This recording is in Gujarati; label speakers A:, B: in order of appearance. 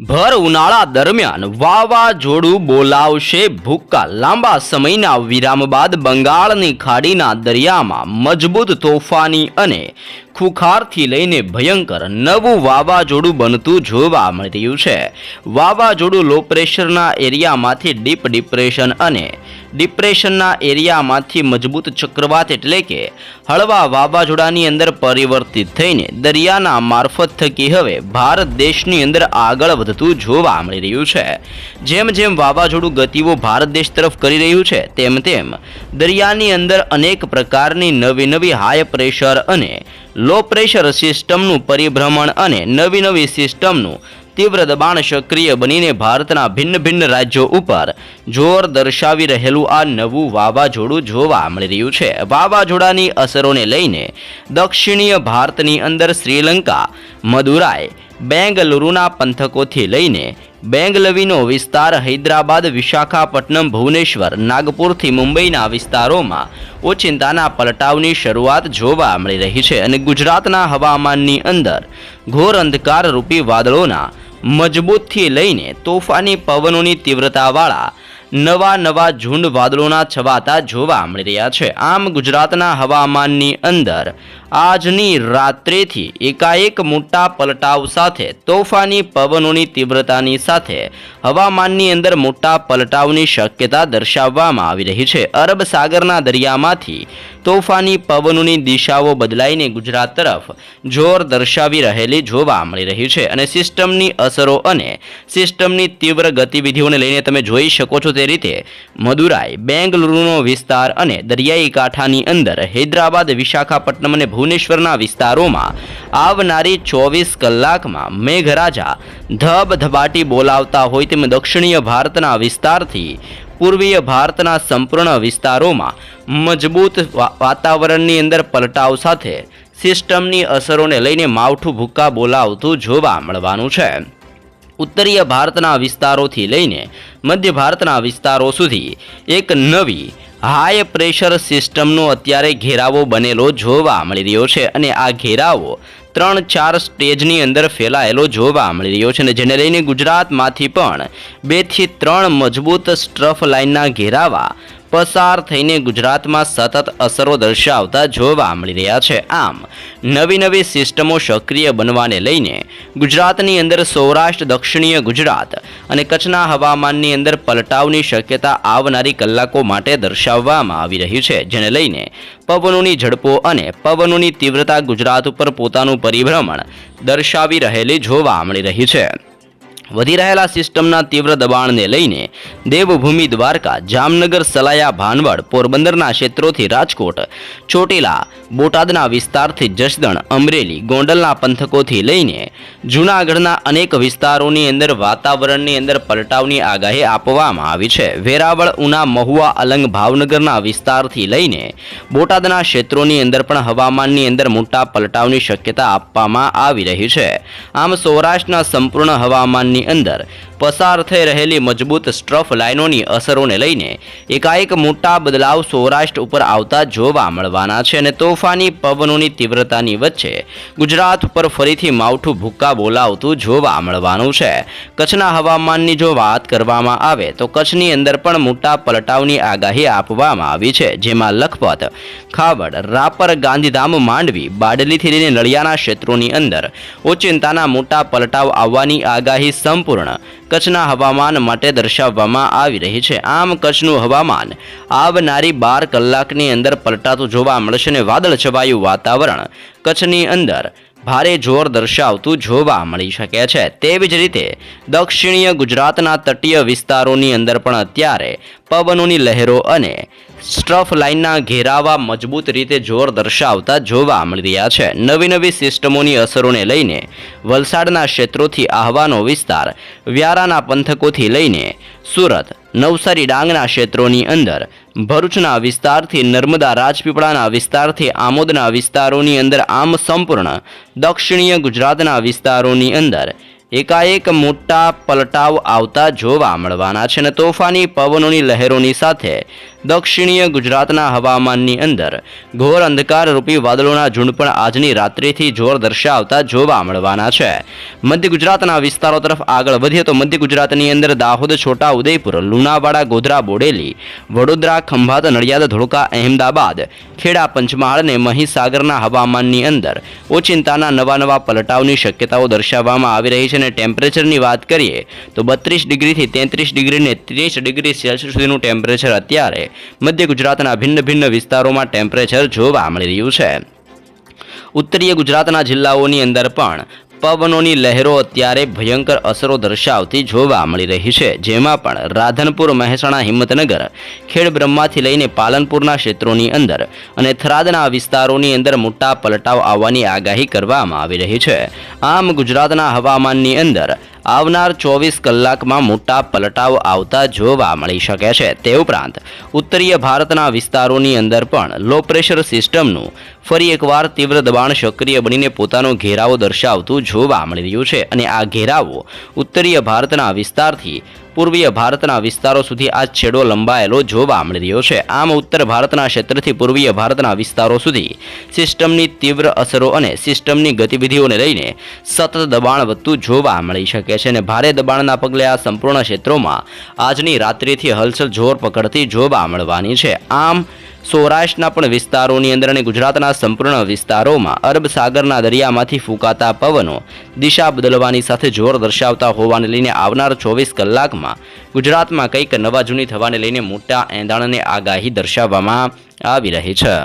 A: ભર ઉનાળા દરમિયાન વાવાઝોડું બોલાવશે ભૂક્કા. લાંબા સમયના વિરામ બાદ બંગાળની ખાડીના દરિયામાં મજબૂત તોફાની અને ખુખારથી લઈને ભયંકર નવું વાવાઝોડું બનતું જોવા મળી રહ્યું છે. વાવાઝોડું લો પ્રેશરના એરિયામાંથી ડીપ ડિપ્રેશન અને ડિપ્રેશનના એરિયામાંથી મજબૂત ચક્રવાત એટલે કે હળવા વાવાઝોડાની અંદર પરિવર્તિત થઈને દરિયાના મારફત થકી હવે ભારત દેશની અંદર આગળ વધતું જોવા મળી રહ્યું છે. જેમ જેમ વાવાઝોડું ગતિઓ ભારત દેશ તરફ કરી રહ્યું છે, તેમ તેમ દરિયાની અંદર અનેક પ્રકારની નવી નવી હાઈ પ્રેશર અને લો પ્રેશર સિસ્ટમનું પરિભ્રમણ અને નવી નવી સિસ્ટમનું તીવ્ર દબાણ સક્રિય બનીને ભારતના ભિન્ન ભિન્ન રાજ્યો ઉપર જોર દર્શાવી રહેલું આ નવું વાવાઝોડું જોવા મળી રહ્યું છે. વાવાઝોડાની અસરોને લઈને દક્ષિણીય ભારતની અંદર શ્રીલંકા, મદુરાઈ, બેંગલુરુના પંથકોથી લઈને બેંગલવીનો વિસ્તાર, હૈદરાબાદ, વિશાખાપટ્ટનમ, ભુવનેશ્વર, નાગપુરથી મુંબઈના વિસ્તારોમાં ઓચિંતાના પલટાવની શરૂઆત જોવા મળી રહી છે અને ગુજરાતના હવામાનની અંદર ઘોર અંધકાર રૂપી વાદળોના મજબૂતથી લઈને તોફાની પવનોની તીવ્રતાવાળા નવા નવા ઝુંડ વાદળોના છવાતા જોવા મળી રહ્યા છે. આમ ગુજરાતના હવામાનની અંદર આજની રાત્રેથી એકાએક મોટા પલટાવ સાથે તોફાની પવનોની તીવ્રતાની સાથે હવામાનની અંદર મોટા પલટાવની શક્યતા દર્શાવવામાં આવી રહી છે. અરબ સાગરના દરિયામાંથી તોફાની પવનોની દિશાઓ બદલાઈને ગુજરાત તરફ જોર દર્શાવી રહેલી જોવા મળી રહી છે અને સિસ્ટમની અસરો અને સિસ્ટમની તીવ્ર ગતિવિધિઓને લઈને તમે જોઈ શકો છો તે રીતે મદુરાઈ, બેંગલુરુનો વિસ્તાર અને દરિયાઈ કાંઠાની અંદર હૈદરાબાદ, વિશાખાપટ્ટનમ અને ભુવનેશ્વરના વિસ્તારોમાં આવનારી ચોવીસ કલાકમાં મેઘરાજા ધબધબાટી બોલાવતા હોય તેમ દક્ષિણીય ભારતના વિસ્તારથી પૂર્વીય ભારતના સંપૂર્ણ વિસ્તારોમાં મજબૂત વાતાવરણની અંદર પલટાવ સાથે સિસ્ટમની અસરોને લઈને માવઠું ભૂક્કા બોલાવતું જોવા મળવાનું છે. ઉત્તરીય ભારતના વિસ્તારોથી લઈને મધ્ય ભારતના વિસ્તારો સુધી એક નવી હાઈ પ્રેશર સિસ્ટમનો અત્યારે ઘેરાવો બનેલો જોવા મળી રહ્યો છે અને આ ઘેરાવો ત્રણ ચાર સ્ટેજની અંદર ફેલાયેલો જોવા મળી રહ્યો છે અને જેને લઈને ગુજરાતમાંથી પણ બેથી ત્રણ મજબૂત સ્ટ્રફ લાઇનના ઘેરાવા પસાર થઈને ગુજરાતમાં સતત અસરો દર્શાવતા જોવા મળી રહ્યા છે. આમ, નવી નવી સિસ્ટમો સક્રિય બનવાને લઈને ગુજરાતની અંદર સૌરાષ્ટ્ર, દક્ષિણીય ગુજરાત અને કચ્છના હવામાનની અંદર પલટાવની શક્યતા આવનારી કલાકો માટે દર્શાવવામાં આવી રહી છે, જેને લઈને પવનોની ઝડપો અને પવનોની તીવ્રતા ગુજરાત ઉપર પોતાનું પરિભ્રમણ દર્શાવી રહેલી જોવા મળી રહી છે. વધી રહેલા સિસ્ટમના તીવ્ર દબાણને લઈને દેવભૂમિ દ્વારકા, જામનગર, સલાયા, ભાનવડ, પોરબંદરના ક્ષેત્રોથી રાજકોટ, ચોટીલા, બોટાદના વિસ્તારથી જસદણ, અમરેલી, ગોંડલના પંથકોથી લઈને જૂનાગઢના અનેક વિસ્તારોની અંદર વાતાવરણની અંદર પલટાવની આગાહી આપવામાં આવી છે. વેરાવળ, ઉના, મહુવા, અલંગ, ભાવનગરના વિસ્તારથી લઈને બોટાદના ક્ષેત્રોની અંદર પણ હવામાનની અંદર મોટા પલટાવની શક્યતા આપવામાં આવી રહી છે. આમ સૌરાષ્ટ્રના સંપૂર્ણ હવામાનની અંદર પસાર થઈ રહેલી મજબૂત સ્ટ્રફ લાઇનોની અસરોને લઈને એકાએક મોટા બદલાવ સૌરાષ્ટ્ર ઉપર આવતા જોવા મળવાના છે અને તોફાની પવનોની તીવ્રતાની વચ્ચે ગુજરાત ઉપર ફરીથી માવઠું ભૂક્કા બોલાવતું જોવા મળવાનું છે. કચ્છના હવામાનની જો વાત કરવામાં આવે તો કચ્છની અંદર પણ મોટા પલટાવની આગાહી આપવામાં આવી છે, જેમાં લખપત, ખાવડ, રાપર, ગાંધીધામ માંડવી, બાડલીથી લઈને નળિયાના ક્ષેત્રોની અંદર ઓચિંતાના મોટા પલટાવ આવવાની આગાહી સંપૂર્ણ કચ્છના હવામાન માટે દર્શાવવામાં આવી રહી છે. આમ કચ્છનું હવામાન આવનારી બાર કલાકની અંદર પલટાતું જોવા મળશે અને વાદળ છવાયું વાતાવરણ કચ્છની અંદર ભારે જોર દર્શાવતું જોવા મળી શકે છે. તેવી જ રીતે દક્ષિણીય ગુજરાતના તટીય વિસ્તારોની અંદર પણ અત્યારે પવનોની લહેરો અને સ્ટ્રફ લાઇનના ઘેરાવા મજબૂત રીતે જોર દર્શાવતા જોવા મળી રહ્યા છે. નવી નવી સિસ્ટમોની અસરોને લઈને વલસાડના ક્ષેત્રોથી આહવાનો વિસ્તાર, વ્યારાના પંથકોથી લઈને સુરત, નવસારી ડાંગના ક્ષેત્રોની અંદર, ભરૂચના વિસ્તારથી નર્મદા રાજપીપળાના વિસ્તારથી આમોદના વિસ્તારોની અંદર આમ સંપૂર્ણ, દક્ષિણીય ગુજરાતના વિસ્તારોની અંદર એકાએક મોટા પલટાવ આવતા જોવા મળવાના છે. અને તોફાની પવનોની લહેરોની સાથે દક્ષિણીય ગુજરાતના હવામાનની અંદર ઘોર અંધકારરૂપી વાદળોના ઝુંડ પણ આજની રાત્રિથી જોર દર્શાવતા જોવા મળવાના છે. મધ્ય ગુજરાતના વિસ્તારો તરફ આગળ વધીએ તો મધ્ય ગુજરાતની અંદર દાહોદ છોટા ઉદયપુર લુણાવાડા, ગોધરા, બોડેલી, વડોદરા, ખંભાત, નડિયાદ, ધોળકા, અહેમદાબાદ, ખેડા, પંચમહાલ અને મહીસાગરના હવામાનની અંદર ઓચિંતાના નવા નવા પલટાવની શક્યતાઓ દર્શાવવામાં આવી રહી છે અને ટેમ્પરેચરની વાત કરીએ તો બત્રીસ ડિગ્રીથી તેત્રીસ ડિગ્રીને ત્રીસ ડિગ્રી સેલ્સિયસ સુધીનું ટેમ્પરેચર અત્યારે મધ્ય ગુજરાતના ભિન્ન ભિન્ન વિસ્તારોમાં ટેમ્પરેચર જોવા મળી રહ્યું છે. ઉત્તરીય ગુજરાતના જિલ્લાઓની અંદર પણ પવનોની લહેરો અત્યારે ભયંકર અસરો દર્શાવતી જોવા મળી રહી છે. જેમાં પણ રાધનપુર, મહેસાણા, હિંમતનગર ખેડ બ્રહ્માથી લઈને પાલનપુરના ક્ષેત્રોની અંદર અને થરાદના વિસ્તારોની અંદર મોટા પલટાવ આવવાની આગાહી કરવામાં આવી રહી છે. આમ ગુજરાતના હવામાનની અંદર આવનાર ચોવીસ કલાકમાં મોટા પલટાવ આવતા જોવા મળી શકે છે. તે ઉપરાંત, ઉત્તરીય ભારતના વિસ્તારોની અંદર પણ લો પ્રેશર સિસ્ટમનું ફરી એકવાર તીવ્ર દબાણ સક્રિય બનીને પોતાનો ઘેરાવો દર્શાવતું જોવા મળી રહ્યું છે. અને આ ઘેરાવો ઉત્તરીય ભારતના વિસ્તારથી પૂર્વીય ભારતના વિસ્તારો સુધી આ છેડો લંબાયેલો જોવા મળી રહ્યો છે. આમ ઉત્તર ભારતના ક્ષેત્રથી પૂર્વીય ભારતના વિસ્તારો સુધી સિસ્ટમની તીવ્ર અસરો અને સિસ્ટમની ગતિવિધિઓને લઈને સતત દબાણ વધતું જોવા મળી શકે છે અને ભારે દબાણના પગલે આ સંપૂર્ણ ક્ષેત્રોમાં આજની રાત્રિથી હલચલ જોર પકડતી જોવા મળવાની છે. આમ સૌરાષ્ટ્રના પણ વિસ્તારોની અંદર અને ગુજરાતના સંપૂર્ણ વિસ્તારોમાં અરબ સાગરના દરિયામાંથી ફૂંકાતા પવનો દિશા બદલવાની સાથે જોર દર્શાવતા હોવાને લઈને આવનાર ચોવીસ કલાકમાં ગુજરાતમાં કંઈક નવા જૂની થવાને લઈને મોટા એંધાણની આગાહી દર્શાવવામાં આવી રહી છે.